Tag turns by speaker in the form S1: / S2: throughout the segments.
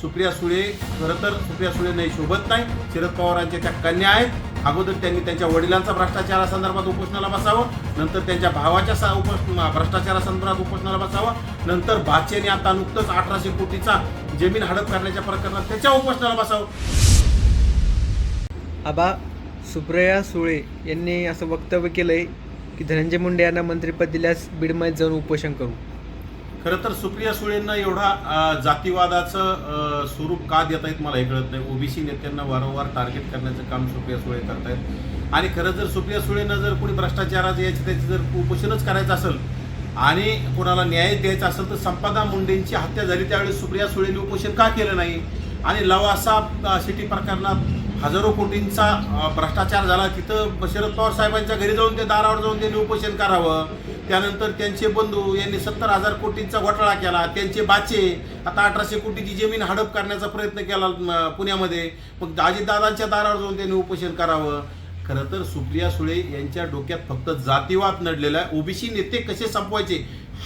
S1: सुप्रिया सुळे खरं तर सुप्रिया सुळे नाही शोभत नाही. शरद पवारांच्या त्या कन्या आहेत. अगोदर त्यांनी त्यांच्या वडिलांचा भ्रष्टाचारासंदर्भात उपोषणाला बसावं. नंतर त्यांच्या भावाच्या सा उप भ्रष्टाचारासंदर्भात उपोषणाला बसावं. नंतर भाच्याने आता नुकतंच अठराशे कोटीचा जमीन हडप करण्याच्या प्रकरणात त्याच्या उपोषणाला बसावं.
S2: आबा सुप्रिया सुळे यांनी असं वक्तव्य केलं आहे की धनंजय मुंडे यांना मंत्रिपद दिल्यास बीडमध्ये जाऊन उपोषण करू.
S1: खरं तर सुप्रिया सुळेंना एवढा जातीवादाचं स्वरूप का देत आहेत मला हे कळत नाही. ओबीसी नेत्यांना वारंवार टार्गेट करण्याचं काम सुप्रिया सुळे करतायत. आणि खरं जर सुप्रिया सुळेंना जर कोणी भ्रष्टाचाराचं याची त्याची जर उपोषणच करायचं असेल आणि कोणाला न्याय द्यायचा असेल तर संपदा मुंडेंची हत्या झाली त्यावेळी सुप्रिया सुळेंनी उपोषण का केलं नाही? आणि लवासा सिटी प्रकरणात हजारो कोटींचा भ्रष्टाचार झाला. तिथं शरद पवार साहेबांच्या घरी जाऊन ते दारावर जाऊन त्यांनी उपोषण करावं. त्यानंतर त्यांचे बंधू यांनी सत्तर हजार कोटींचा घोटाळा केला. त्यांचे बाचे आता अठराशे कोटीची जमीन हडप करण्याचा प्रयत्न केला पुण्यामध्ये. मग अजितदादांच्या दारावर जाऊन त्यांनी उपोषण करावं. खरं तर सुप्रिया सुळे यांच्या डोक्यात फक्त जातीवाद नडलेला आहे. ओबीसी नेते कसे संपवायचे?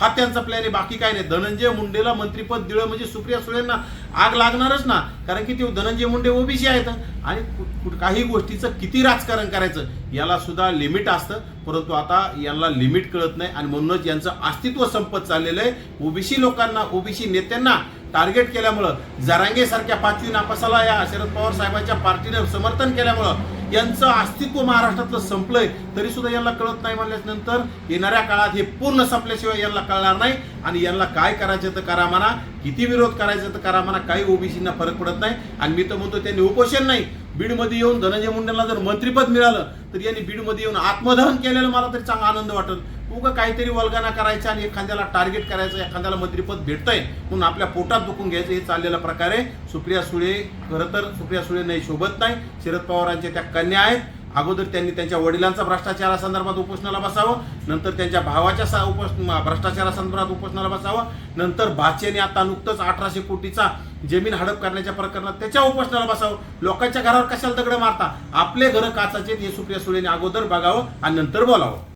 S1: हा त्यांचा प्लॅन आहे. बाकी काय नाही. धनंजय मुंडेला मंत्रीपद दिलं म्हणजे सुप्रिया सुळेंना आग लागणारच ना. कारण की ते धनंजय मुंडे ओबीसी आहेत. आणि काही गोष्टीचं किती राजकारण करायचं याला सुद्धा लिमिट असतं. परंतु आता यांना लिमिट कळत नाही. आणि म्हणूनच यांचं अस्तित्व संपत चाललेलं आहे. ओबीसी लोकांना ओबीसी नेत्यांना टार्गेट केल्यामुळं जरांगे सारख्या पाचवी नापासाला या शरद पवार साहेबांच्या पार्टीनं समर्थन केल्यामुळं यांचं अस्तित्व महाराष्ट्रातलं संपलंय तरी सुद्धा यांना कळत नाही म्हणल्यानंतर येणाऱ्या काळात हे पूर्ण संपल्याशिवाय यांना कळणार नाही. आणि यांना काय करायचं तर करा म्हणा किती विरोध करायचा तर करा म्हणा काही ओबीसींना फरक पडत नाही. आणि मी तर म्हणतो त्यांनी उपोषण नाही. बीडमध्ये येऊन धनंजय मुंडेला जर मंत्रिपद मिळालं तर यांनी बीडमध्ये येऊन आत्मदहन केलेलं मला तरी चांगला आनंद वाटत. उगं काहीतरी वल्गाना करायचा आणि एखाद्याला टार्गेट करायचं एखाद्याला मंत्रीपद भेटतंय म्हणून आपल्या पोटात दुखून घ्यायचं हे चाललेला प्रकार आहे. सुप्रिया सुळे खरं तर सुप्रिया सुळे नाही शोभत नाही. शरद पवारांच्या त्या कन्या आहेत. अगोदर त्यांनी त्यांच्या वडिलांचा भ्रष्टाचारासंदर्भात उपोषणाला बसावं नंतर त्यांच्या भावाच्या सा उपोष भ्रष्टाचारासंदर्भात उपोषणाला बसावं नंतर बाचेने आता नुकतंच अठराशे कोटीचा जमीन हडप करण्याच्या प्रकरणात त्याच्या उपोषणाला बसावं. लोकांच्या घरावर कशाला दगड मारता? आपले घरं काचाचे हे सुप्रिया सुळेने अगोदर बघावं आणि नंतर बोलावं.